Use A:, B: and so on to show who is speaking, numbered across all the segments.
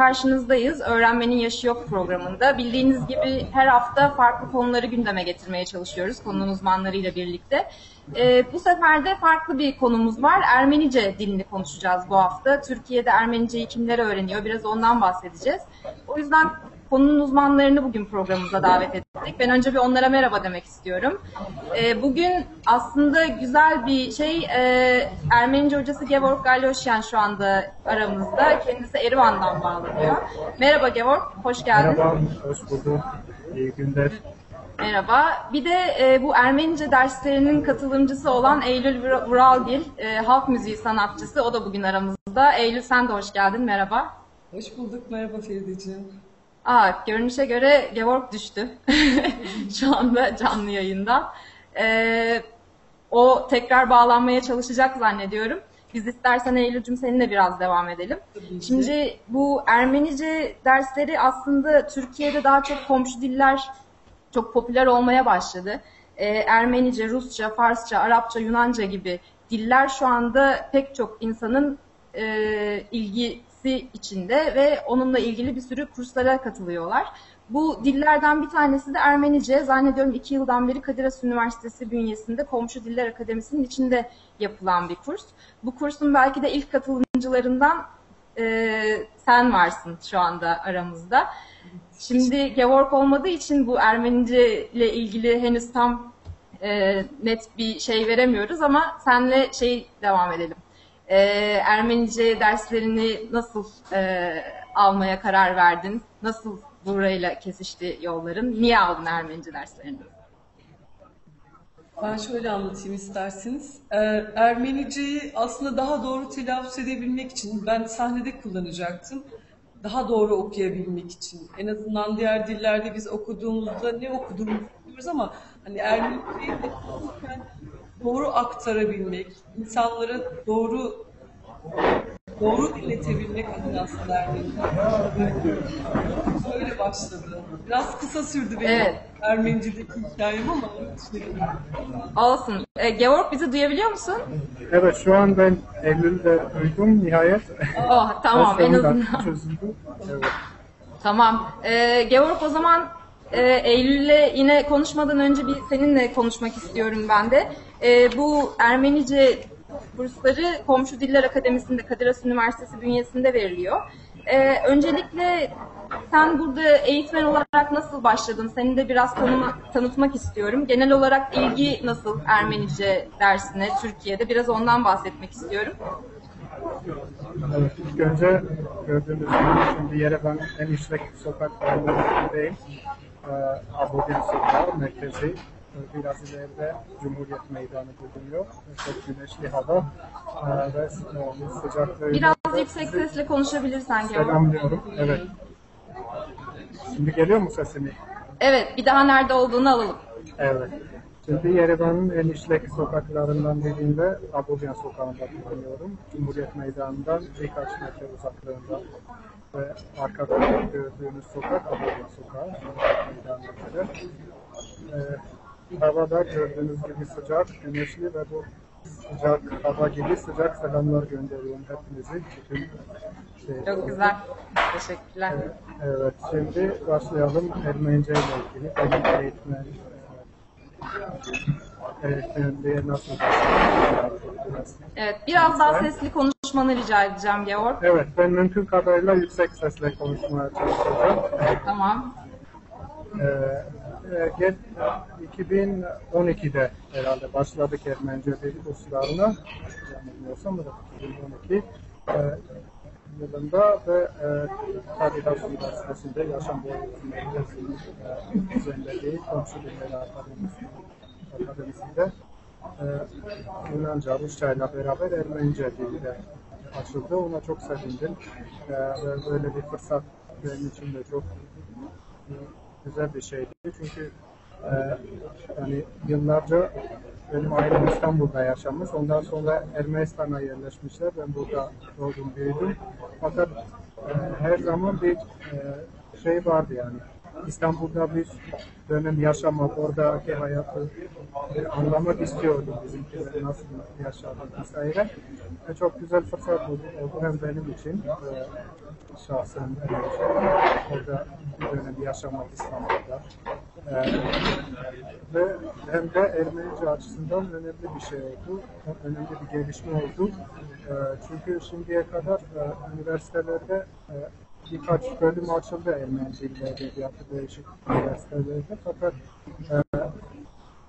A: karşınızdayız. Öğrenmenin Yaşı Yok programında. Bildiğiniz gibi her hafta farklı konuları gündeme getirmeye çalışıyoruz konunun uzmanlarıyla birlikte. Ee, bu sefer de farklı bir konumuz var. Ermenice dilini konuşacağız bu hafta. Türkiye'de Ermeniceyi kimler öğreniyor? Biraz ondan bahsedeceğiz. O yüzden konunun uzmanlarını bugün programımıza davet ettik. Ben önce bir onlara merhaba demek istiyorum. E, bugün aslında güzel bir şey, e, Ermenice hocası Gevorg Galosyan şu anda aramızda. Kendisi Erivan'dan bağlanıyor. Merhaba Gevorg, hoş geldin.
B: Merhaba, hoş bulduk. İyi günler.
A: Merhaba. Bir de e, bu Ermenice derslerinin katılımcısı olan Eylül Vuralgil, e, halk müziği sanatçısı. O da bugün aramızda. Eylül sen de hoş geldin. Merhaba.
C: Hoş bulduk. Merhaba Ferideciğim.
A: Aa, görünüşe göre Gevorg düştü. Şu anda canlı yayında. Ee, o tekrar bağlanmaya çalışacak zannediyorum. Biz istersen Eylül'cüm seninle biraz devam edelim. Şimdi bu Ermenice dersleri aslında Türkiye'de daha çok komşu diller çok popüler olmaya başladı. Ee, Ermenice, Rusça, Farsça, Arapça, Yunanca gibi diller şu anda pek çok insanın e, ilgi ilgisi içinde ve onunla ilgili bir sürü kurslara katılıyorlar. Bu dillerden bir tanesi de Ermenice. Zannediyorum iki yıldan beri Kadir Has Üniversitesi bünyesinde Komşu Diller Akademisi'nin içinde yapılan bir kurs. Bu kursun belki de ilk katılımcılarından e, sen varsın şu anda aramızda. Şimdi Gevork olmadığı için bu Ermenice ile ilgili henüz tam e, net bir şey veremiyoruz ama senle şey devam edelim e, Ermenice derslerini nasıl e, almaya karar verdin? Nasıl burayla kesişti yolların? Niye aldın Ermenice derslerini?
C: Ben şöyle anlatayım isterseniz. Ee, Ermeniceyi aslında daha doğru telaffuz edebilmek için ben sahnede kullanacaktım. Daha doğru okuyabilmek için. En azından diğer dillerde biz okuduğumuzda ne okuduğumuzu biliyoruz ama hani Ermeniceyi de doğru aktarabilmek, insanlara doğru doğru iletebilmek adına aslında. Böyle başladı. Biraz kısa sürdü benim
A: evet.
C: Ermenice'deki hikayem ama
A: Olsun. E, Georg bizi duyabiliyor musun?
B: Evet şu an ben Eylül'de duydum nihayet.
A: Oh tamam en azından.
B: Çözüldü. Evet.
A: Tamam. E, Georg o zaman e, Eylül'le yine konuşmadan önce bir seninle konuşmak istiyorum ben de. E, bu Ermenice kursları Komşu Diller Akademisi'nde Kadir Has Üniversitesi bünyesinde veriliyor. Ee, öncelikle sen burada eğitmen olarak nasıl başladın? Seni de biraz tanıma, tanıtmak istiyorum. Genel olarak ilgi nasıl Ermenice dersine Türkiye'de? Biraz ondan bahsetmek istiyorum.
B: Evet, ilk önce gördüğünüz gibi şimdi yere ben en işlek sokaklarındayım. Ee, Abudin Sokağı merkezi biraz ileride Cumhuriyet Meydanı bulunuyor. Çok güneşli hava e, ve sıcaklığı.
A: Biraz yüksek sesle konuşabilirsen Kemal.
B: Selamlıyorum. Evet. Şimdi geliyor mu sesimi?
A: Evet, bir daha nerede olduğunu alalım.
B: Evet. Şimdi Yerevan'ın en işlek sokaklarından birinde Abovyan Sokağı'nda bulunuyorum. Cumhuriyet Meydanı'ndan birkaç metre uzaklığında ve arkada gördüğünüz sokak Abovyan Sokağı. Cumhuriyet Meydanı'nda. Ee, Havada gördüğünüz gibi sıcak, güneşli ve bu sıcak hava gibi sıcak selamlar gönderiyorum hepinizi. Bütün
A: şey, Çok güzel. Teşekkürler.
B: Evet, evet, şimdi başlayalım Ermenice ile ilgili. Benim eğitmen
A: Evet, biraz daha sesli konuşmanı rica edeceğim Georg.
B: Evet, ben mümkün kadarıyla yüksek sesle konuşmaya çalışacağım.
A: Tamam.
B: Ee, 2012'de herhalde başladık Ermenice dil kurslarına. Yanılmıyorsam da 2012 e, yılında ve e, Kadir Has Üniversitesi'nde Yaşam Boyu Merkezi'nin e, düzenlediği Komşu Dilleri Akademisi'nde e, Yunanca, Rusça ile beraber Ermenice dili de açıldı. Ona çok sevindim. E, ve böyle bir fırsat benim için de çok e, güzel bir şeydi. Çünkü e, yani yıllarca benim ailem İstanbul'da yaşamış. Ondan sonra Ermenistan'a yerleşmişler. Ben burada doğdum, büyüdüm. Fakat e, her zaman bir e, şey vardı yani. İstanbul'da bir dönem yaşamak, oradaki hayatı anlamak istiyordum bizimkiler nasıl yaşadık vesaire. Ve çok güzel fırsat oldu, oldu hem benim için. E, şahsen orada bir dönem yaşamak İstanbul'da. E, ve hem de Ermenice açısından önemli bir şey oldu. Önemli bir gelişme oldu. E, çünkü şimdiye kadar üniversitelerde e, birkaç bölüm açıldı Ermeni dili ve edebiyatı değişik üniversitelerde. Fakat e,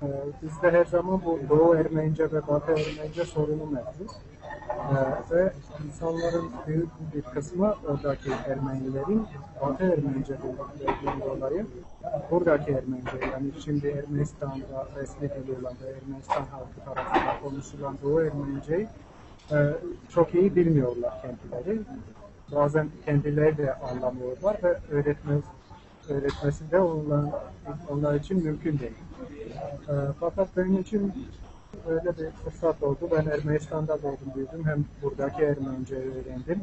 B: e, bizde her zaman bu Doğu Ermenice ve Batı Ermenice sorunu mevcut. Ee, ve insanların büyük bir kısmı oradaki Ermenilerin Batı Ermenice bildikleri dolayı buradaki Ermenice yani şimdi Ermenistan'da resmi dili olan ve Ermenistan halkı tarafından konuşulan Doğu Ermenice'yi e, çok iyi bilmiyorlar kendileri. Bazen kendileri de anlamıyorlar ve öğretmez, öğretmesi de onlar, onlar için mümkün değil. E, fakat benim için öyle bir fırsat oldu. Ben Ermenistan'da doğdum büyüdüm. Hem buradaki Ermenice öğrendim.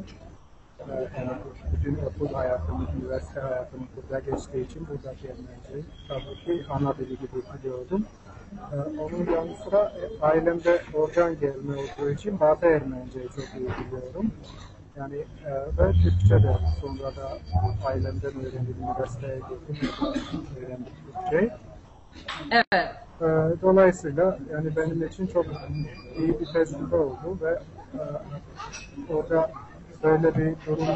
B: Ee, Yani bütün okul hayatım, üniversite hayatım burada geçtiği için buradaki Ermeniceyi tabii ki ana dili gibi biliyordum. Ee, Onun yanı sıra e, ailemde oradan gelme olduğu için Batı Ermeniceyi çok iyi biliyorum. Yani e, ve Türkçe de sonra da ailemden öğrendim, üniversiteye gittim, öğrendim Türkçeyi.
A: Evet.
B: Ee, Dolayısıyla yani benim için çok iyi bir tecrübe oldu ve e, orada böyle bir durum,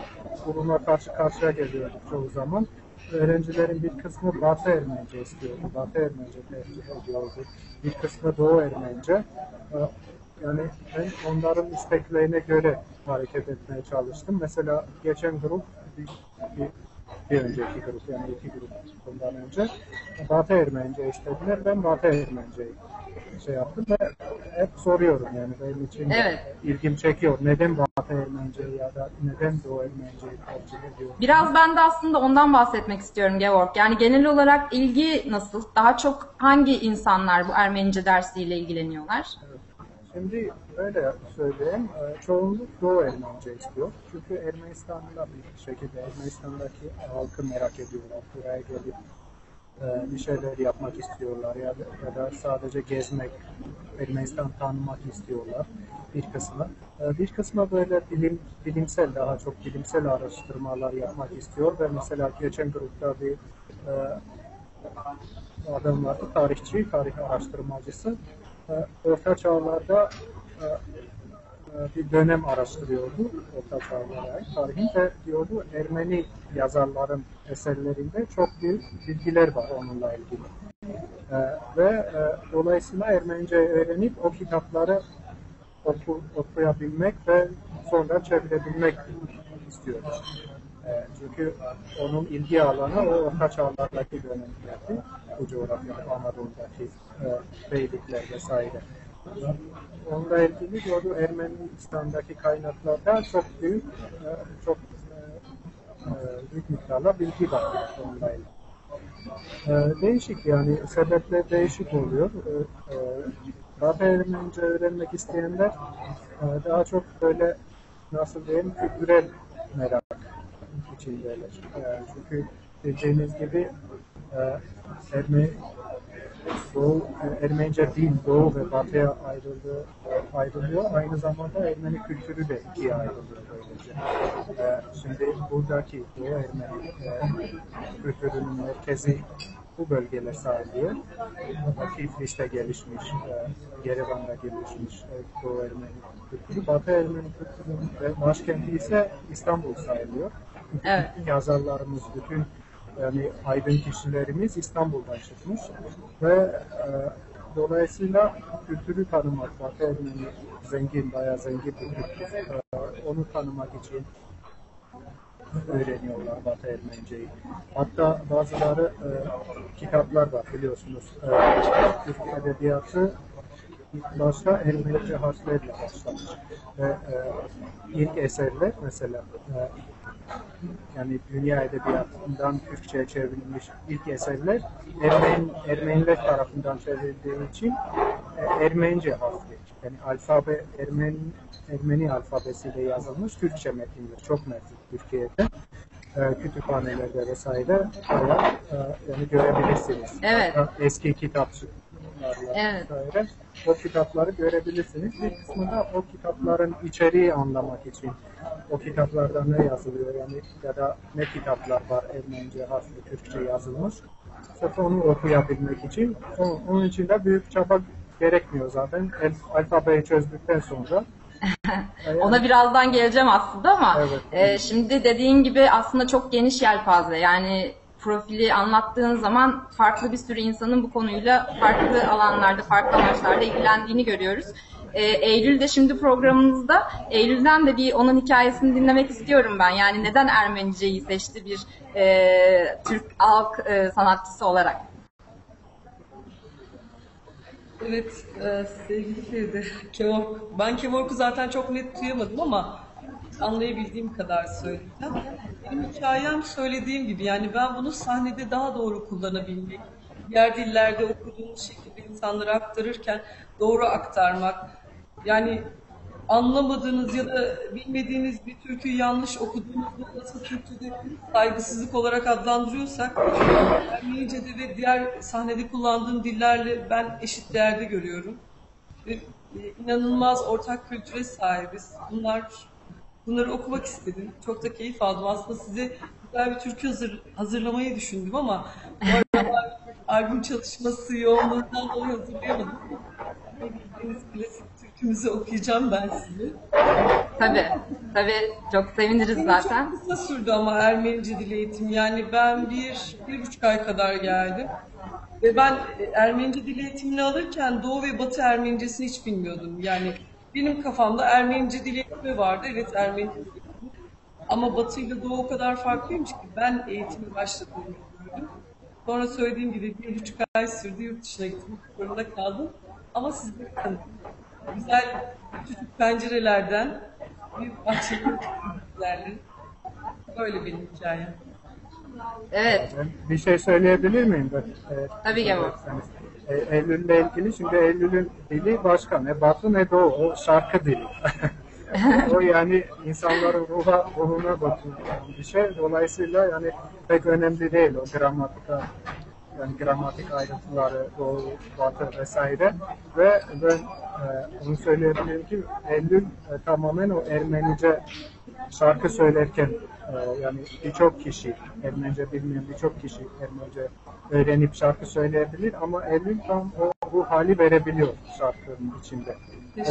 B: duruma karşı karşıya geliyorduk çoğu zaman. Öğrencilerin bir kısmı Batı Ermenice istiyordu, Batı Ermenice tercih ediyordu. Bir kısmı Doğu Ermenice. Ee, Yani ben onların isteklerine göre hareket etmeye çalıştım. Mesela geçen grup bir, bir bir önceki grup yani iki grup bundan önce Batı Ermenice istediler. Ben Batı Ermenice'yi şey yaptım ve hep soruyorum yani benim için
A: Evet.
B: ilgim çekiyor. Neden Batı Ermenice'yi ya da neden Doğu Ermenice'yi tercih ediyor?
A: Biraz ben de aslında ondan bahsetmek istiyorum Georg. Yani genel olarak ilgi nasıl? Daha çok hangi insanlar bu Ermenice dersiyle ilgileniyorlar?
B: Şimdi öyle söyleyeyim. e, Çoğunluk Doğu Ermenice istiyor. Çünkü Ermenistan'da bir şekilde Ermenistan'daki halkı merak ediyorlar. Buraya gelip e, bir şeyler yapmak istiyorlar ya da, ya da sadece gezmek, Ermenistan tanımak istiyorlar bir kısmı. E, Bir kısmı böyle bilim, bilimsel, daha çok bilimsel araştırmalar yapmak istiyor ve mesela geçen grupta bir adam vardı, tarihçi, tarih araştırmacısı. E, Orta çağlarda e, e, bir dönem araştırıyordu Orta Çağlara ait tarihin ve diyordu Ermeni yazarların eserlerinde çok büyük bilgiler var onunla ilgili. E, ve e, dolayısıyla Ermenice öğrenip o kitapları oku, okuyabilmek ve sonra çevirebilmek istiyordu. E, çünkü onun ilgi alanı o Orta Çağlardaki dönemlerdi. Bu coğrafyada, Anadolu'daki e, beylikler vesaire. Onunla ilgili diyordu Ermenistan'daki kaynaklarda çok büyük, e, çok e, e, büyük miktarda bilgi var onunla ilgili. E, değişik yani sebepler değişik oluyor. E, e, Batı Ermenice öğrenmek isteyenler e, daha çok böyle nasıl diyeyim kültürel merak içindeler. E, çünkü bildiğiniz gibi e, Ermeni Doğu, Ermenice dil Doğu ve Batı'ya ayrıldı, ayrılıyor. Aynı zamanda Ermeni kültürü de ikiye ayrılıyor böylece. E, şimdi buradaki Doğu Ermeni e, kültürünün merkezi bu bölgeler sahiliyor. Tiflis'te gelişmiş, e, Yerevan'da gelişmiş e, Doğu Ermeni kültürü. Batı Ermeni kültürünün ve başkenti ise İstanbul sayılıyor.
A: Evet.
B: Yazarlarımız, bütün yani aydın kişilerimiz İstanbul'dan çıkmış ve e, dolayısıyla kültürü tanımak, Batı Ermeni zengin, bayağı zengin bir kültür. E, onu tanımak için öğreniyorlar Batı Ermeniceyi. Hatta bazıları e, kitaplar var biliyorsunuz. E, Türk Edebiyatı ilk başta Ermenice harflerle başlamış. Ve e, ilk eserler mesela e, yani dünya edebiyatından Türkçe'ye çevrilmiş ilk eserler Ermen, Ermeniler tarafından çevrildiği için e, Ermenice harfli. Yani alfabe Ermeni, Ermeni alfabesiyle yazılmış Türkçe metinler. Çok mevcut Türkiye'de. E, kütüphanelerde vesaire bayağı, e, yani görebilirsiniz.
A: Evet.
B: Hatta Eski kitapçık kitaplarla
A: Evet.
B: vesaire. O kitapları görebilirsiniz. Bir kısmı da o kitapların içeriği anlamak için. O kitaplarda ne yazılıyor yani ya da ne kitaplar var Ermenice, Haslı, Türkçe yazılmış. Sırf onu okuyabilmek için. Onun için de büyük çaba gerekmiyor zaten. El- Alfabeyi çözdükten sonra.
A: Ona birazdan geleceğim aslında ama
B: Evet.
A: e, şimdi dediğin gibi aslında çok geniş yelpaze. Yani profili anlattığın zaman farklı bir sürü insanın bu konuyla farklı alanlarda, farklı amaçlarda ilgilendiğini görüyoruz. E, Eylül'de şimdi programımızda Eylül'den de bir onun hikayesini dinlemek istiyorum ben. Yani neden Ermenice'yi seçti bir e, Türk halk e, sanatçısı olarak?
C: Evet, e, sevgili Kevork. Ben Kevork'u zaten çok net duyamadım ama anlayabildiğim kadar söyleyeceğim. Benim hikayem söylediğim gibi yani ben bunu sahnede daha doğru kullanabilmek, diğer dillerde okuduğumuz şekilde insanlara aktarırken doğru aktarmak. Yani anlamadığınız ya da bilmediğiniz bir türküyü yanlış okuduğunuzda nasıl Türkçe'de saygısızlık olarak adlandırıyorsak Ermenice'de ve diğer sahnede kullandığım dillerle ben eşit değerde görüyorum. Ve e, inanılmaz ortak kültüre sahibiz. Bunlar bunları okumak istedim. Çok da keyif aldım. Aslında size güzel bir türkü hazır, hazırlamayı düşündüm ama bu aralar albüm çalışması yoğunluğundan dolayı hazırlayamadım. Bildiğiniz klasik türkümüzü okuyacağım ben size.
A: Tabii, tabii çok seviniriz
C: Benim
A: zaten.
C: Çok kısa sürdü ama Ermenice dil eğitim. Yani ben bir, bir buçuk ay kadar geldim. Ve ben e, Ermenice dil eğitimini alırken Doğu ve Batı Ermenicesini hiç bilmiyordum. Yani benim kafamda Ermenice dil eğitimi vardı. Evet Ermenice dil eğitimi. Ama Batı ile Doğu o kadar farklıymış ki ben eğitimi başladığımı gördüm. Sonra söylediğim gibi bir buçuk ay sürdü. Yurt dışına gitmek zorunda kaldım. Ama siz bakın güzel küçük pencerelerden bir bahçeli. Böyle benim hikayem.
A: Evet,
B: bir şey söyleyebilir miyim? Ben,
A: Tabii Gevur.
B: E, Eylül'le ilgili şimdi Eylül'ün dili başka. Ne batı ne doğu. O şarkı dili. o yani insanların ruha, ruhuna dokunan bir şey. Dolayısıyla yani pek önemli değil o gramatika yani gramatik ayrıntıları, doğu, batı vesaire. Ve ben e, onu söyleyebilirim ki Eylül e, tamamen o Ermenice şarkı söylerken e, yani birçok kişi, Ermenice bilmeyen birçok kişi Ermenice öğrenip şarkı söyleyebilir ama Eylül tam o bu hali verebiliyor şarkının içinde.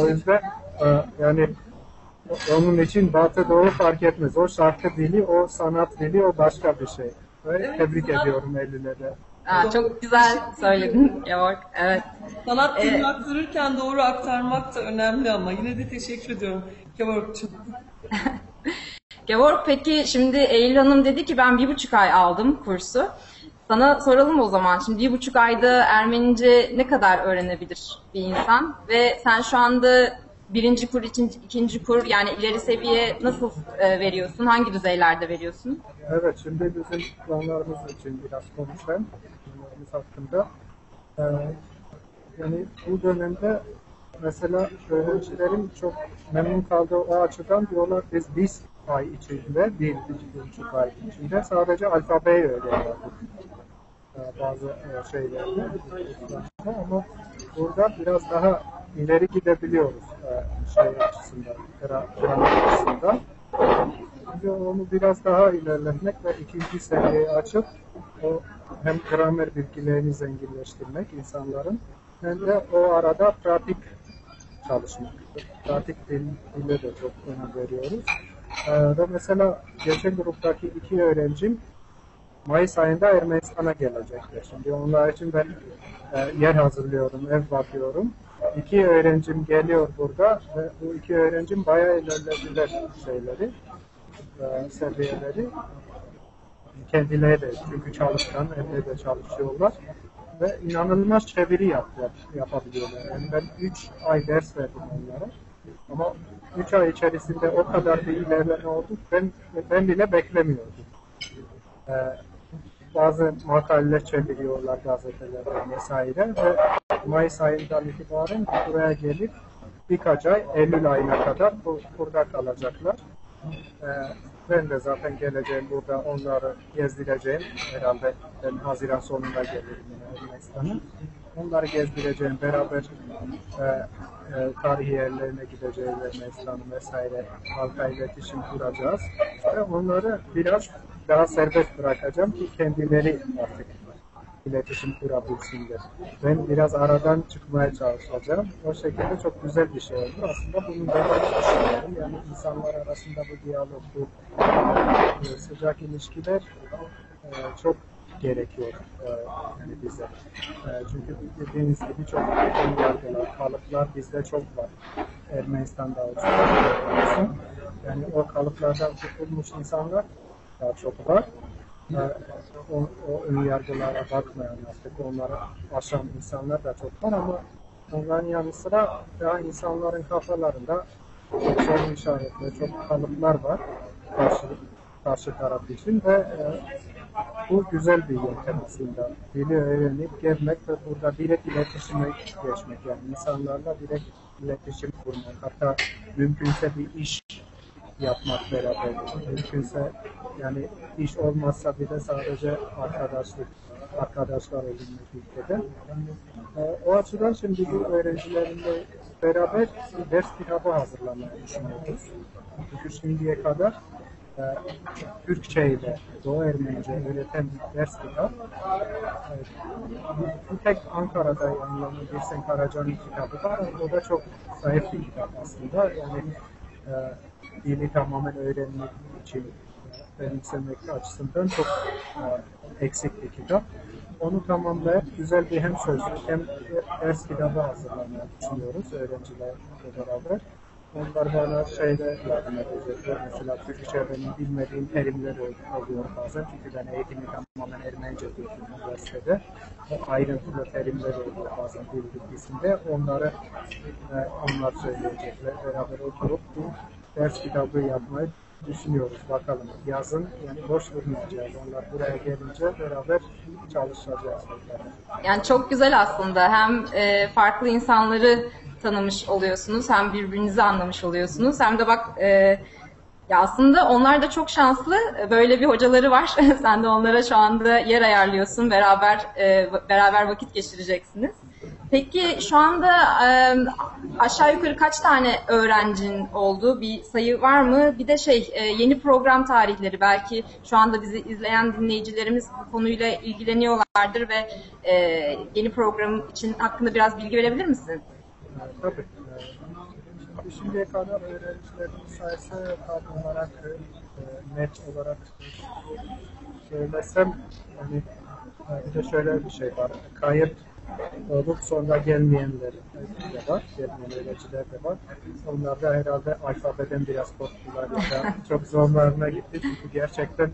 B: O yüzden e, yani onun için batı doğu fark etmez. O şarkı dili, o sanat dili, o başka bir şey. Ve
C: Evet,
B: tebrik
C: sanat-
B: ediyorum Eylül'e de.
A: Aa, çok güzel söyledin Georg. Evet.
C: Sanat dilini
A: Evet.
C: aktarırken doğru aktarmak da önemli ama yine de teşekkür ediyorum Kevork'cum.
A: Georg peki şimdi Eylül Hanım dedi ki ben bir buçuk ay aldım kursu. Sana soralım o zaman. Şimdi bir buçuk ayda Ermenice ne kadar öğrenebilir bir insan? Ve sen şu anda birinci kur, ikinci, ikinci kur yani ileri seviye nasıl e, veriyorsun? Hangi düzeylerde veriyorsun?
B: Evet, şimdi bizim planlarımız için biraz konuşayım. Planlarımız hakkında. Ee, yani bu dönemde mesela öğrencilerin çok memnun kaldığı o açıdan diyorlar biz bir ay içinde, bir, bir buçuk ay içinde sadece alfabeyi öğreniyoruz. Ee, bazı e, şeylerde ama burada biraz daha ileri gidebiliyoruz e, şey açısından, gramer açısından. Şimdi onu biraz daha ilerletmek ve ikinci seviyeyi açıp o hem gramer bilgilerini zenginleştirmek insanların hem de o arada pratik çalışmak. Pratik dil, dile de çok önem veriyoruz. Ee, ve mesela geçen gruptaki iki öğrencim Mayıs ayında Ermenistan'a gelecekler. Şimdi onlar için ben e, yer hazırlıyorum, ev bakıyorum. İki öğrencim geliyor burada ve bu iki öğrencim bayağı ilerlediler şeyleri, e, seviyeleri. Kendileri de çünkü çalışkan, evde de çalışıyorlar. Ve inanılmaz çeviri yap, yap, yapabiliyorlar. Yani ben 3 ay ders verdim onlara. Ama 3 ay içerisinde o kadar bir ilerleme oldu. Ben, ben bile beklemiyordum. Ee, bazı makaleler çeviriyorlar gazetelerden vesaire ve Mayıs ayından itibaren buraya gelip birkaç ay Eylül ayına kadar bu, burada kalacaklar. Ee, ben de zaten geleceğim burada onları gezdireceğim. Herhalde ben Haziran sonunda gelirim Ermenistan'a. Onları gezdireceğim. Beraber e, e, tarihi yerlerine gideceğiz, Ermenistan'ı vesaire halka iletişim kuracağız. Ve onları biraz daha serbest bırakacağım ki kendileri artık iletişim kurabilsinler. Ben biraz aradan çıkmaya çalışacağım. O şekilde çok güzel bir şey oldu. Aslında bunun devamı düşünüyorum. Yani insanlar arasında bu diyalog, bu sıcak ilişkiler e, çok gerekiyor e, yani bize. E, çünkü dediğiniz gibi çok ön yargılar, kalıplar bizde çok var. Ermenistan'da olsun. Yani o kalıplardan kurtulmuş insanlar daha çok var. E, o, o ön yargılara bakmayan artık onları aşan insanlar da çok var ama onların yanı sıra daha insanların kafalarında çok soru işaretleri, çok kalıplar var karşı, karşı taraf için ve e, bu güzel bir yöntem aslında. Dili öğrenip gelmek ve burada direkt iletişime geçmek yani insanlarla direkt iletişim kurmak hatta mümkünse bir iş yapmak beraber. Mümkünse yani iş olmazsa bile sadece arkadaşlık, arkadaşlar edinmek ülkede. Ee, o açıdan şimdi bu öğrencilerimle beraber bir ders kitabı hazırlamayı düşünüyoruz. Çünkü şimdiye kadar e, Türkçe ile Doğu Ermenice öğreten bir ders kitap. Evet. Bir tek Ankara'da yayınlanan Birsen Karaca'nın kitabı var. O da çok zayıf bir kitap aslında. Yani e, dili tamamen öğrenmek için e, benimsemek açısından çok e, eksik bir kitap. Onu tamamlayıp güzel bir hem sözlük hem ders kitabı hazırlamayı düşünüyoruz öğrencilerle beraber. Onlar bana şeyde yardım edecekler. Mesela Türkçe benim bilmediğim terimler oluyor bazen. Çünkü ben eğitimi tamamen Ermenice gördüm üniversitede. O ayrıntılı terimler oluyor bazen bilgisinde. Onları e, onlar söyleyecekler. Beraber oturup bu ders kitabı yapmayı düşünüyoruz. Bakalım yazın yani boş durmayacağız. Onlar buraya gelince beraber çalışacağız.
A: Yani çok güzel aslında. Hem e, farklı insanları tanımış oluyorsunuz, hem birbirinizi anlamış oluyorsunuz. Hem de bak e, ya aslında onlar da çok şanslı. Böyle bir hocaları var. Sen de onlara şu anda yer ayarlıyorsun. Beraber e, beraber vakit geçireceksiniz. Peki şu anda e, aşağı yukarı kaç tane öğrencin oldu? Bir sayı var mı? Bir de şey e, yeni program tarihleri belki şu anda bizi izleyen dinleyicilerimiz bu konuyla ilgileniyorlardır ve e, yeni program için hakkında biraz bilgi verebilir misin?
B: Tabii. E, şimdiye kadar öğrencilerin sayısı tam olarak e, net olarak söylesem yani e, bir de şöyle bir şey var. Kayıt olup sonra gelmeyenler de var. Gelmeyen öğrenciler de var. Onlar da herhalde alfabeden biraz korktular ya çok zorlarına gitti. Çünkü gerçekten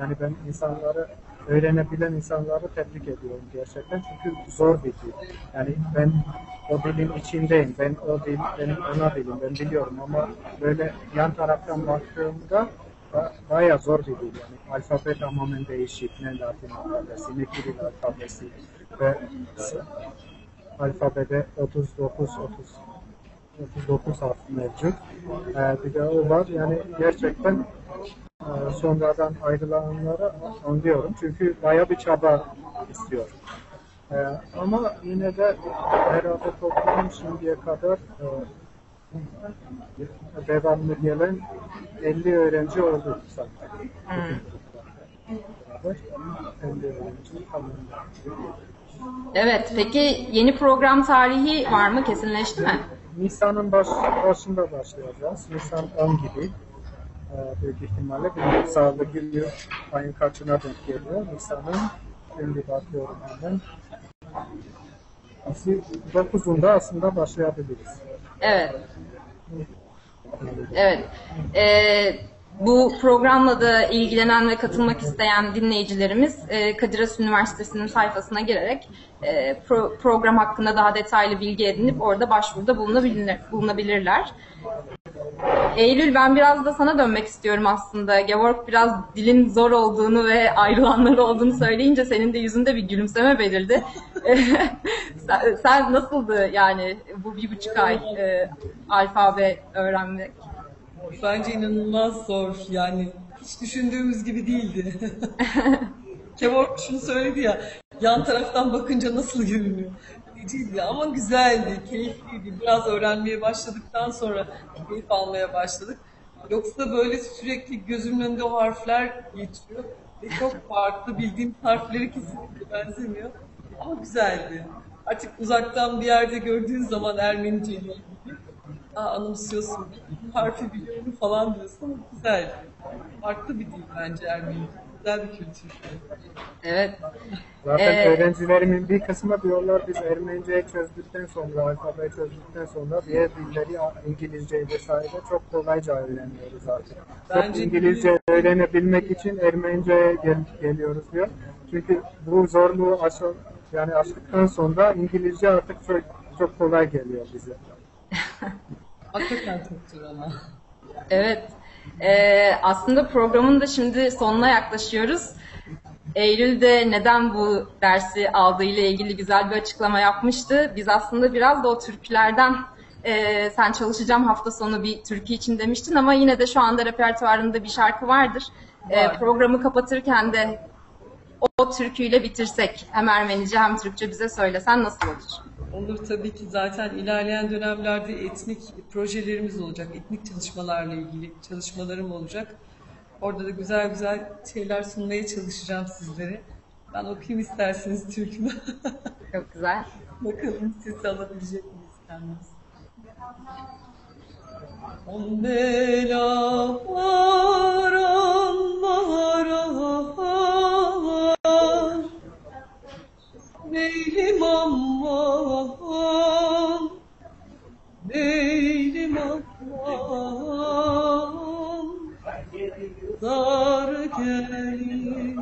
B: yani ben insanları öğrenebilen insanları tebrik ediyorum gerçekten. Çünkü zor bir dil. Yani ben o dilin içindeyim. Ben o dil, benim ana dilim. Ben biliyorum ama böyle yan taraftan baktığımda bayağı zor bir dil yani. Alfabe tamamen değişik. Ne Latin alfabesi, ne Kiril alfabesi ve alfabede 39 30 39 harf mevcut. Ee, bir de o var. Yani gerçekten sonradan ayrılanları anlıyorum. Çünkü bayağı bir çaba istiyor. Ee, ama yine de herhalde toplumun şimdiye kadar e, devamlı gelen 50 öğrenci oldu zaten.
A: Hmm.
B: 50 öğrenci tamamladı.
A: Evet. Peki yeni program tarihi var mı? Kesinleşti mi?
B: Nisan'ın baş, başında başlayacağız. Nisan 10 gibi. Ee, büyük ihtimalle bir sağlık günü ayın kaçına denk geliyor. Nisan'ın şimdi bakıyorum hemen. 9'unda aslında başlayabiliriz.
A: Evet. Evet. Ee, bu programla da ilgilenen ve katılmak isteyen dinleyicilerimiz e, Kadir Has Üniversitesi'nin sayfasına girerek e, pro- program hakkında daha detaylı bilgi edinip orada başvuruda bulunabilir, bulunabilirler. Eylül ben biraz da sana dönmek istiyorum aslında. Georg biraz dilin zor olduğunu ve ayrılanları olduğunu söyleyince senin de yüzünde bir gülümseme belirdi. sen, sen nasıldı yani bu bir buçuk ay e, alfabe öğrenmek?
C: Bence inanılmaz zor. Yani hiç düşündüğümüz gibi değildi. Kevork şunu söyledi ya, yan taraftan bakınca nasıl görünüyor? Geceydi ama güzeldi, keyifliydi. Biraz öğrenmeye başladıktan sonra keyif almaya başladık. Yoksa böyle sürekli gözümün önünde o harfler geçiyor. Ve çok farklı, bildiğim harfleri kesinlikle benzemiyor. Ama güzeldi. Artık uzaktan bir yerde gördüğün zaman Ermenice ile ilgili Aa, anımsıyorsun, harfi biliyorum falan diyorsun ama güzeldi. Farklı bir dil bence Ermenice. Bir kültür.
A: Evet.
B: Zaten
A: Ee,
B: öğrencilerimin bir kısmı diyorlar biz Ermenice'yi çözdükten sonra, alfabeyi çözdükten sonra diğer dilleri İngilizceyi vesaire çok kolayca öğreniyoruz artık.
C: Bence
B: Sırf İngilizce öğrenebilmek için Ermenice'ye gel- geliyoruz diyor. Çünkü bu zorluğu aşı, yani aştıktan sonra İngilizce artık çok çok kolay geliyor bize.
C: Hakikaten çok zor ama.
A: Evet. Ee, aslında programın da şimdi sonuna yaklaşıyoruz. Eylül'de neden bu dersi aldığıyla ilgili güzel bir açıklama yapmıştı. Biz aslında biraz da o türkülerden e, sen çalışacağım hafta sonu bir türkü için demiştin ama yine de şu anda repertuarında bir şarkı vardır.
C: Var.
A: programı kapatırken de o türküyle bitirsek hem Ermenice hem Türkçe bize söylesen nasıl olur?
C: Olur tabii ki zaten ilerleyen dönemlerde etnik projelerimiz olacak. Etnik çalışmalarla ilgili çalışmalarım olacak. Orada da güzel güzel şeyler sunmaya çalışacağım sizlere. Ben okuyayım isterseniz türkümü.
A: Çok güzel.
C: Bakalım siz de alabilecek miyiz kendiniz? On belalar anlar Neylim aman Neylim aman Dar gelin.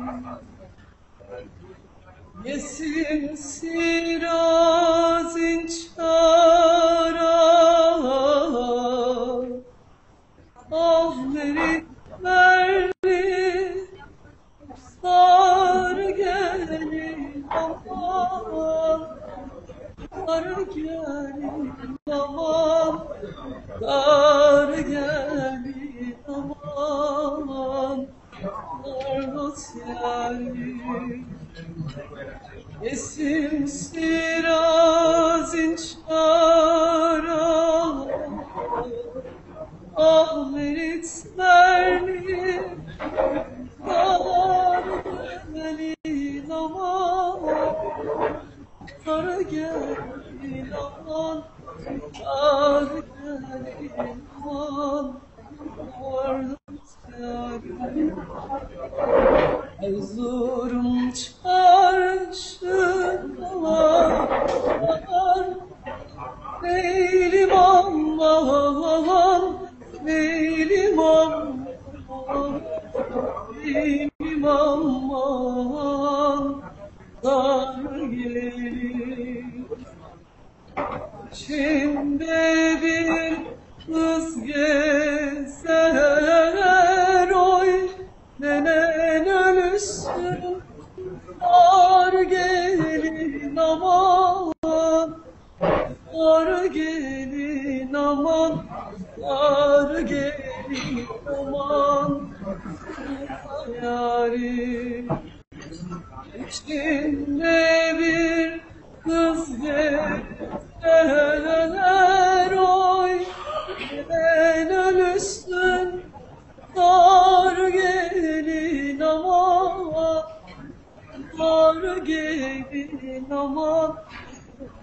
C: Yesin sirazin çara Ah verin verdi Sar Sar gelin aman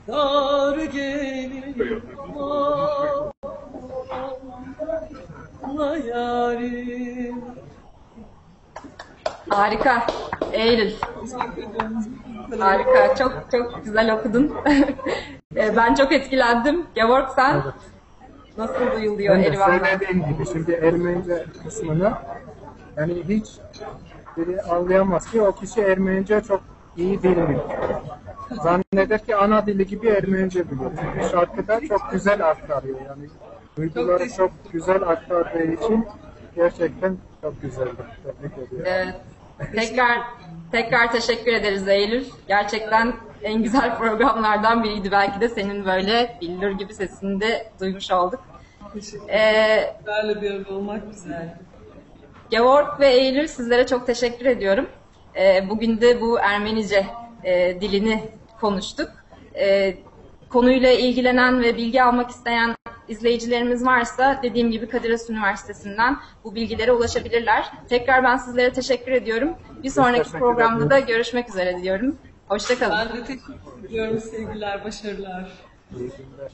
C: Dar gelin aman La yarim
A: Harika. Eylül. Harika. Çok çok güzel okudun. E, ben çok etkilendim. Gevorg sen nasıl duyuluyor
B: Ben de
A: Erivan'dan?
B: söylediğim gibi şimdi Ermenice kısmını yani hiç biri anlayamaz ki o kişi Ermenice çok iyi bilmiyor. Zanneder ki ana dili gibi Ermenice biliyor. Çünkü şarkıda çok güzel aktarıyor yani. Duyguları çok güzel aktardığı için gerçekten çok güzeldi. Tebrik ediyorum.
A: Evet. Tekrar tekrar teşekkür ederiz Eylül. Gerçekten en güzel programlardan biriydi. Belki de senin böyle billur gibi sesini de duymuş olduk.
C: Teşekkür
A: Ee,
C: Sizlerle bir arada olmak güzel.
A: Georg ve Eylül sizlere çok teşekkür ediyorum. Ee, bugün de bu Ermenice e, dilini konuştuk. Ee, konuyla ilgilenen ve bilgi almak isteyen izleyicilerimiz varsa dediğim gibi Kadir Has Üniversitesi'nden bu bilgilere ulaşabilirler. Tekrar ben sizlere teşekkür ediyorum. Bir sonraki programda da görüşmek üzere diyorum. Hoşçakalın.
C: Ben de teşekkür ediyorum. Sevgiler, başarılar.
B: İyi günler.